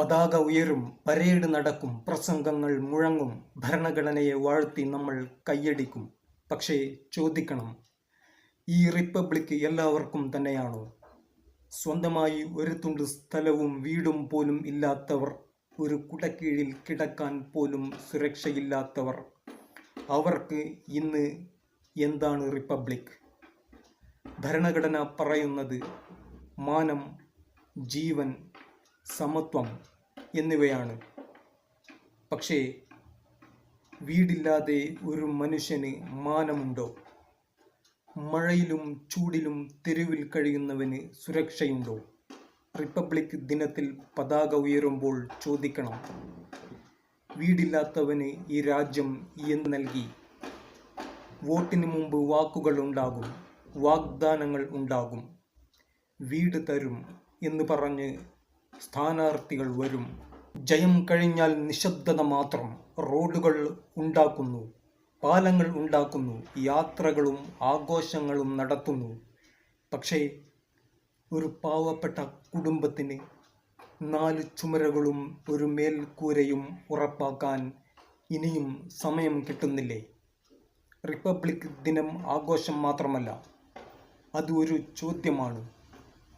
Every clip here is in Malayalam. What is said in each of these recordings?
പതാക ഉയരും പരേഡ് നടക്കും പ്രസംഗങ്ങൾ മുഴങ്ങും ഭരണഘടനയെ വാഴ്ത്തി നമ്മൾ കൈയടിക്കും. പക്ഷേ ചോദിക്കണം ഈ റിപ്പബ്ലിക് എല്ലാവർക്കും തന്നെയാണോ? സ്വന്തമായി ഒരു തുണ്ട് സ്ഥലവും വീടും പോലും ഇല്ലാത്തവർ ഒരു കുടക്കീഴിൽ കിടക്കാൻ പോലും സുരക്ഷയില്ലാത്തവർ. അവർക്ക് ഇന്ന് എന്താണ് റിപ്പബ്ലിക്? ഭരണഘടന പറയുന്നത് മാനം ജീവൻ സമത്വം എന്നിവയാണ്. പക്ഷേ വീടില്ലാതെ ഒരു മനുഷ്യന് മാനമുണ്ടോ? മഴയിലും ചൂടിലും തെരുവിൽ കഴിയുന്നവന് സുരക്ഷയുണ്ടോ? റിപ്പബ്ലിക് ദിനത്തിൽ പതാക ഉയരുമ്പോൾ ചോദിക്കണം. വീടില്ലാത്തവന് ഈ രാജ്യം എന്ന് നൽകി? വോട്ടിന് മുമ്പ് വാക്കുകൾ ഉണ്ടാകും വാഗ്ദാനങ്ങൾ ഉണ്ടാകും. വീട് തരും എന്ന് പറഞ്ഞ് സ്ഥാനാർത്ഥികൾ വരും. ജയം കഴിഞ്ഞാൽ നിശബ്ദത മാത്രം റോഡുകൾ ഉണ്ടാക്കുന്നു. പാലങ്ങൾ ഉണ്ടാക്കുന്നു. യാത്രകളും ആഘോഷങ്ങളും നടത്തുന്നു. പക്ഷേ ഒരു പാവപ്പെട്ട കുടുംബത്തിന് നാല് ചുമരകളും ഒരു മേൽക്കൂരയും ഉറപ്പാക്കാൻ ഇനിയും സമയം കിട്ടുന്നില്ലേ? റിപ്പബ്ലിക് ദിനം ആഘോഷം മാത്രമല്ല അത് ഒരു ചോദ്യമാണ്.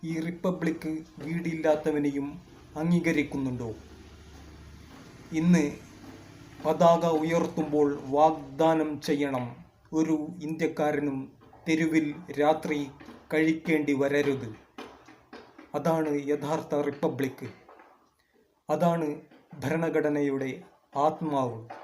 ഈ റിപ്പബ്ലിക്ക് വീടില്ലാത്തവനെയും അംഗീകരിക്കുന്നുണ്ടോ? ഇന്ന് പതാക ഉയർത്തുമ്പോൾ വാഗ്ദാനം ചെയ്യണം. ഒരു ഇന്ത്യക്കാരനും തെരുവിൽ രാത്രി കഴിക്കേണ്ടി വരരുത്. അതാണ് യഥാർത്ഥ റിപ്പബ്ലിക്. അതാണ് ഭരണഘടനയുടെ ആത്മാവ്.